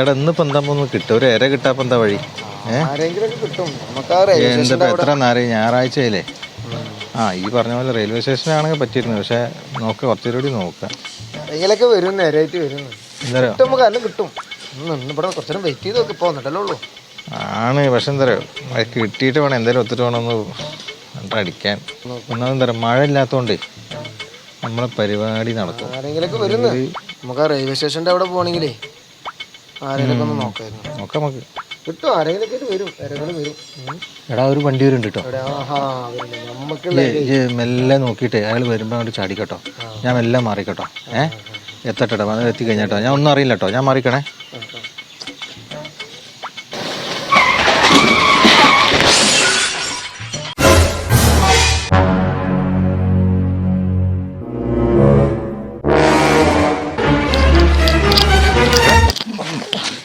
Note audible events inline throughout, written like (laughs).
എടാ ഇന്നിപ്പോ എന്താ ഒന്ന് കിട്ടും? ഒരു ഇര കിട്ടാപ്പ എന്താ വഴി? എന്താ എത്ര നാറി ഞായറാഴ്ചയില്ലേ? ആ ഈ പറഞ്ഞ പോലെ റെയിൽവേ സ്റ്റേഷനാണെങ്കിൽ പറ്റിയിരുന്നു. പക്ഷെ നോക്ക കുറച്ചുകൂടി നോക്കാം. എങ്കിലൊക്കെ വരും നേരായിട്ട് കിട്ടും. ഇവിടെ കുറച്ചു നേരം വെയിറ്റ് ചെയ്ത് നോക്കി ഇപ്പോൾ വന്നിട്ടല്ലേ ഉള്ളൂ. ആണ് പക്ഷെ എന്താ പറയുക കിട്ടിയിട്ട് വേണം എന്തായാലും ഒത്തിട്ട് വേണം ഒന്ന് അടിക്കാൻ. ഒന്നാമത് മഴ ഇല്ലാത്തതുകൊണ്ട് നമ്മളെ പരിപാടി നടക്കും. ആരെങ്കിലൊക്കെ വരുന്നു. നമുക്ക് ആ റെയിൽവേ സ്റ്റേഷന്റെ അവിടെ പോകണമെങ്കിലേ ആരെങ്കിലൊക്കെ ഒന്ന് നോക്കായിരുന്നു. നോക്കാം നമുക്ക്. കിട്ടും? ആരെങ്കിലും വരും. ആരെങ്കിലും വരും. എടാ ഒരു വണ്ടി വരുന്നുണ്ട് കേട്ടോ വരുന്നു മെല്ലെ നോക്കിയിട്ട് അയാൾ വരുമ്പോൾ അങ്ങോട്ട് ചാടിക്കട്ടോ. ഞാൻ മെല്ലെ മാറിക്കട്ടോ. ഏഹ് എത്തട്ടെടാ അത് എത്തിക്കഴിഞ്ഞാട്ടോ. ഞാൻ ഒന്നും അറിയില്ല കേട്ടോ ഞാൻ മാറിക്കണേ.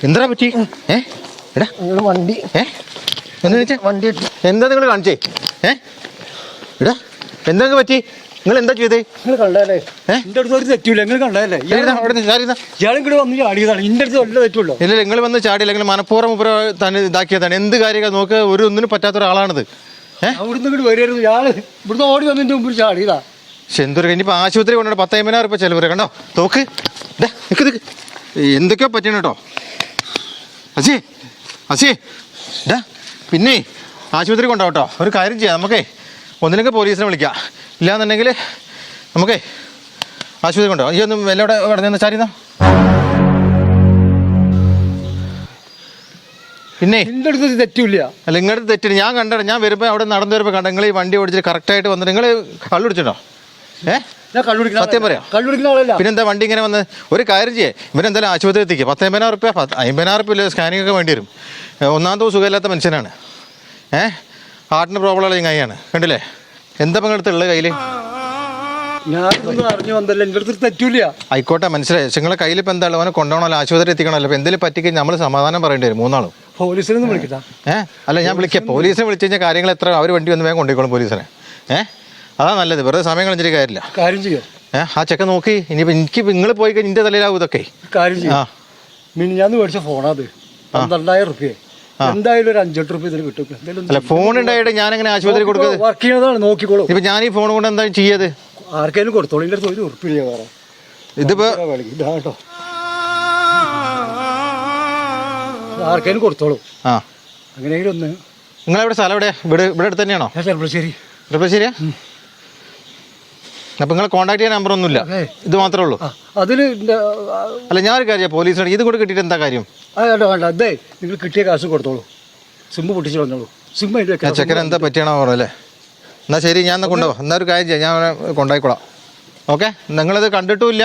എന്താ പറ്റി? ഏ? എടാ. വണ്ടി ഏ? എന്താ വെച്ചാ വണ്ടി എന്താ നിങ്ങൾ കാണിച്ചേ? ഏ? എടാ എന്താ പറ്റി? നിങ്ങൾ എന്താ ചെയ്തേ? നിങ്ങൾ കണ്ടല്ലേ? എന്റെ അടുത്ത് ഒരു തെറ്റില്ല നിങ്ങൾ കണ്ടല്ലേ വന്ന് ചാടിയതാണ്. എന്റെ അടുത്ത് വല്ല തെറ്റുള്ളൂ ഇല്ല നിങ്ങൾ വന്ന് ചാടിയില്ല. നിങ്ങൾ മനഃപൂർവം ഉപര തന്നെ ഇതാക്കിയതാണ്. എന്ത് കാര്യം നോക്ക് ഒരു ഒന്നിനും പറ്റാത്ത ഒരാളാണിത്. ഏഹ് അവിടുന്ന് ഇങ്ങോട്ട് വരികയായിരുന്നു. ഇയാൾ ഇവിടുന്ന് ഓടി വന്നിട്ട് മുമ്പ് ചാടിയതാ. പക്ഷെ എന്തൊരു ആശുപത്രി കൊണ്ടുപോയി പത്ത് അമ്പതിനായിരം രൂപ ചെലവ് കണ്ടോ? തോക്ക് ദേ, നിക്ക് നിക്ക്. എന്തൊക്കെയോ പറ്റണം കേട്ടോ. അസി അജി ഡാ പിന്നെ ആശുപത്രി കൊണ്ടാവട്ടോ ഒരു കാര്യം ചെയ്യാം. നമുക്കേ ഒന്നിനൊക്കെ പോലീസിനെ വിളിക്കാം. ഇല്ലാന്നുണ്ടെങ്കിൽ നമുക്കേ ആശുപത്രി കൊണ്ടുപോകാം. ഈ ഒന്നും വെല്ലോടെ കടന്നു ചാരിന്നാ പിന്നെ അടുത്ത് തെറ്റില്ല അല്ല ഇങ്ങോട്ട് തെറ്റില്ല. ഞാൻ കണ്ടോ ഞാൻ വരുമ്പോൾ അവിടെ നടന്നു വരുമ്പോൾ കണ്ട നിങ്ങൾ ഈ വണ്ടി ഓടിച്ചിട്ട് കറക്റ്റായിട്ട് വന്നിട്ട് നിങ്ങൾ കള്ളുടിച്ചിട്ടോ സത്യം പറയാം. പിന്നെന്താ വണ്ടി ഇങ്ങനെ വന്ന്? ഒരു കാര്യം ചെയ്യേ. ഇവരെന്തായാലും ആശുപത്രി എത്തിക്കുക പത്ത് അമ്പതിനായിരം റുപ്യ അമ്പതിനായിരം റുപ്യ സ്കാനിങ് ഒക്കെ വേണ്ടി വരും. ഒന്നാം ഒന്നാമത്തെ സുഖമില്ലാത്ത മനുഷ്യനാണ്. ഏ? ഹാർട്ടിന് പ്രോബ്ലം ഉള്ള കൈയാണ്. കണ്ടില്ലേ? എന്താ പങ്കെടുത്ത് ഉള്ളത് കയ്യിൽ ആയിക്കോട്ടെ മനസ്സിലായി. നിങ്ങളെ കയ്യിൽ ഇപ്പം എന്താ അവനെ കൊണ്ടുപോകണമല്ലോ ആശുപത്രി എത്തിക്കണമല്ലോ. അപ്പൊ എന്തെങ്കിലും പറ്റിക്കഴിഞ്ഞാൽ നമ്മൾ സമാധാനം പറയേണ്ടി വരും മൂന്നാളും. പോലീസിനെ വിളിക്കട്ടാ ഏ? അല്ല ഞാൻ വിളിക്കാം. പോലീസിനെ വിളിച്ചു കഴിഞ്ഞാൽ കാര്യങ്ങൾ എത്ര? അവർ വണ്ടി വന്ന് വേഗം കൊണ്ടുപോയിക്കോളും പോലീസിനെ. ഏ? അതാ നല്ലത്. വെറുതെ സമയം കളഞ്ഞിട്ട് കാര്യമില്ല. കാര്യം ചെയ്യാം. ഏഹ് ആ ചെക്ക നോക്കി. ഇനിയിപ്പോ എനിക്ക് നിങ്ങൾ പോയി കഴിഞ്ഞാൽ നിന്റെ തലയിലാവും ഇതൊക്കെ. കാര്യം ആ. ചെയ്യാം മിനി ഞാൻ മേടിച്ച ഫോണാത് പന്ത്രണ്ടായിരം റുപ്യ. എന്തായാലും ഒരു അഞ്ചെട്ട് റുപ്യ ഇതിന് കിട്ടും. എന്തായാലും അല്ല ഫോൺ ഉണ്ടായിട്ട് ഞാൻ എങ്ങനെ ആശുപത്രി കൊടുക്കുന്നത് വർക്ക് ചെയ്യുന്നതാണ് നോക്കിക്കോളൂ. ഇപ്പൊ ഞാൻ ഈ ഫോൺ കൊണ്ട് എന്താ ചെയ്യത്? ആർക്കെങ്കിലും കൊടുത്തോളൂ. എന്റെ അടുത്ത് ഒരു ഉറപ്പില്ല വേറെ. ഇതിപ്പോൾ ഇതാ കേട്ടോ. ആർക്കെങ്കിലും കൊടുത്തോളൂ. ആ. അങ്ങനെയെങ്കിലും ഒന്ന് നിങ്ങളെവിടെ സ്ഥലം എവിടെയാ ഇവിടെ ഇവിടെ അടുത്ത് തന്നെയാണോ? ഞാൻ ചെറുപ്പശ്ശേരി ചെറുപ്പശ്ശേരിയാ അപ്പം നിങ്ങൾ കോൺടാക്ട് ചെയ്യാൻ നമ്പർ ഒന്നുമില്ല. ഇത് മാത്രമേ ഉള്ളൂ. അതിൽ അല്ല ഞാനൊരു കാര്യം പോലീസിനോട് ഇത് കൂടെ കിട്ടിയിട്ട് എന്താ കാര്യം? അതെ വേണ്ട വേണ്ട. അതേ നിങ്ങൾ കിട്ടിയ കാശ് കൊടുത്തോളൂ. സിമ്മ് പൊട്ടിച്ച് വന്നോളൂ സിമ്മ് ചെക്കൻ എന്താ പറ്റിയാണോ പറഞ്ഞല്ലേ എന്നാ ശരി ഞാൻ കൊണ്ടുപോകാം എന്നാ ഒരു കാര്യം ചെയ്യാം. ഞാൻ അവനെ കൊണ്ടായിക്കോളാം. ഓക്കെ? നിങ്ങളിത് കണ്ടിട്ടുമില്ല.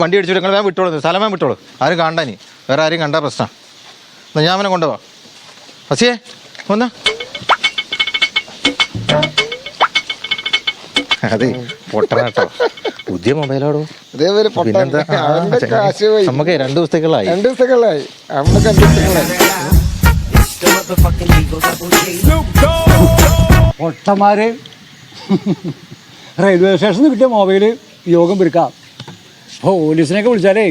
വണ്ടി അടിച്ചു നിങ്ങൾ ഞാൻ വിട്ടോളൂ. സ്ഥലം ഞാൻ വിട്ടോളൂ. ആരും കാണണ്ടാനി വേറെ ആരും കണ്ടാൽ പ്രശ്നം. എന്നാ ഞാൻ അവനെ കൊണ്ടുപോവാം ഹസിയേ ഒന്ന് അതെ. പൊട്ടണ കേട്ടോ പുതിയ മൊബൈലോടോ? ഇതേപോലെ പൊട്ടാൻ. പിന്നെന്താ? ആ, അവന്റെ ചങ്ങായി. കാശ് പോയി. നമുക്ക് രണ്ട് ദിവസത്തേക്കുള്ളായി രണ്ട് ദിവസത്തേക്കുള്ളായി നമുക്ക് രണ്ട് ദിവസങ്ങളായി പൊട്ടന്മാര്. റെയിൽവേ സ്റ്റേഷനിൽ കിട്ടിയ മൊബൈൽ യോഗം പിരിക്കാം പോലീസിനെയൊക്കെ വിളിച്ചാലേ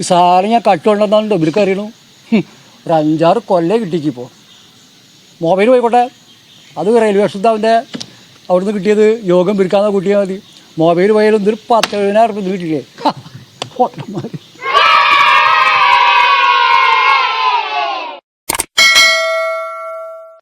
ഈ സാറ് ഞാൻ കട്ടുണ്ടെന്നാണ് ഇവർക്ക് അറിയണു. ഒരു അഞ്ചാറ് കൊല്ലേ കിട്ടിക്കിപ്പോൾ മൊബൈൽ പോയിക്കോട്ടെ. അത് റെയിൽവേ സ്റ്റേഷൻ അവന്റെ അവിടുന്ന് കിട്ടിയത് യോഗം പിരിക്കാതെ കൂട്ടിയാൽ മതി. മൊബൈൽ പോയാലും ഇതൊരു പത്ത് എഴുപതിനായിരം റുപ്യ കിട്ടിയില്ലേ? (laughs)